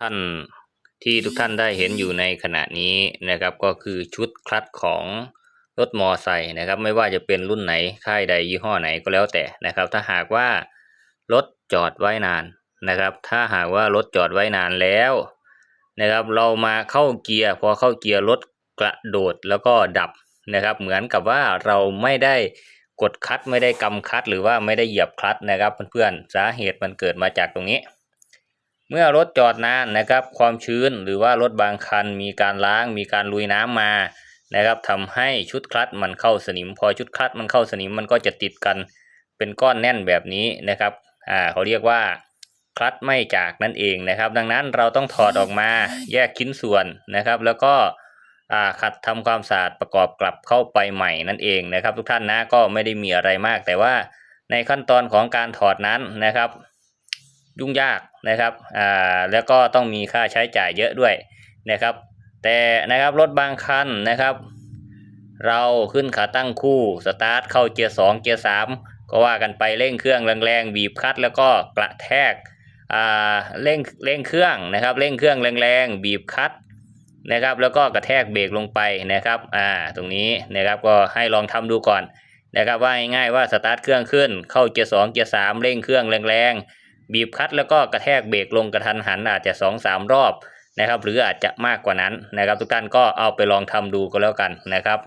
ท่านที่ทุกท่านได้เห็นอยู่ในขณะนี้นะครับ ก็คือชุดคลัตของรถมอไซค์นะครับ ไม่ว่าจะเป็นรุ่นไหนค่ายใดยี่ห้อไหนก็แล้วแต่นะครับ ถ้าหากว่ารถจอดไว้นานนะครับ ถ้าหากว่ารถจอดไว้นานแล้วนะครับ เรามาเข้าเกียร์พอเข้าเกียร์รถกระโดดแล้วก็ดับนะครับ เหมือนกับว่าเราไม่ได้กดคลัตไม่ได้กำคัตหรือว่าไม่ได้เหยียบคลัตนะครับเพื่อนๆสาเหตุมันเกิดมาจากตรงนี้ เมื่อรถจอดนานนะครับ ความชื้นหรือว่ารถบางคันมีการล้างมีการลุยน้ำมานะครับทำให้ชุดคลัตมันเข้าสนิม พอชุดคลัตมันเข้าสนิมมันก็จะติดกันเป็นก้อนแน่นแบบนี้นะครับอ่าเขาเรียกว่าคลัตไม่จากนั่นเองนะครับ ดังนั้นเราต้องถอดออกมาแยกชิ้นส่วนนะครับ แล้วก็อ่าขัดทำความสะอาดประกอบกลับเข้าไปใหม่นั่นเองนะครับ ทุกท่านนะก็ไม่ได้มีอะไรมาก แต่ว่าในขั้นตอนของการถอดนั้นนะครับ ยุ่งยากนะครับอ่าแล้วก็ต้องมีค่าใช้จ่ายเยอะด้วยนะครับ แต่นะครับรถบางคันนะครับ เราขึ้นขาตั้งคู่สตาร์ทเข้าเกียร์สองเกียร์สามก็ว่ากันไปเร่งเครื่องแรงๆบีบคลัตช์แล้วก็กระแทกอ่าเร่งเร่งเครื่องนะครับเร่งเครื่องแรงๆบีบคลัตช์นะครับ แล้วก็กระแทกเบรกลงไปนะครับอ่าตรงนี้นะครับก็ให้ลองทำดูก่อนนะครับว่าง่ายๆว่าสตาร์ทเครื่องขึ้นเข้าเกียร์สองเกียร์สามเร่งเครื่องแรงๆ บีบคัดแล้วก็กระแทกเบรกลงกระทันหันอาจจะสองสามรอบนะครับ หรืออาจจะมากกว่านั้นนะครับ ทุกท่านก็เอาไปลองทำดูก็แล้วกันนะครับ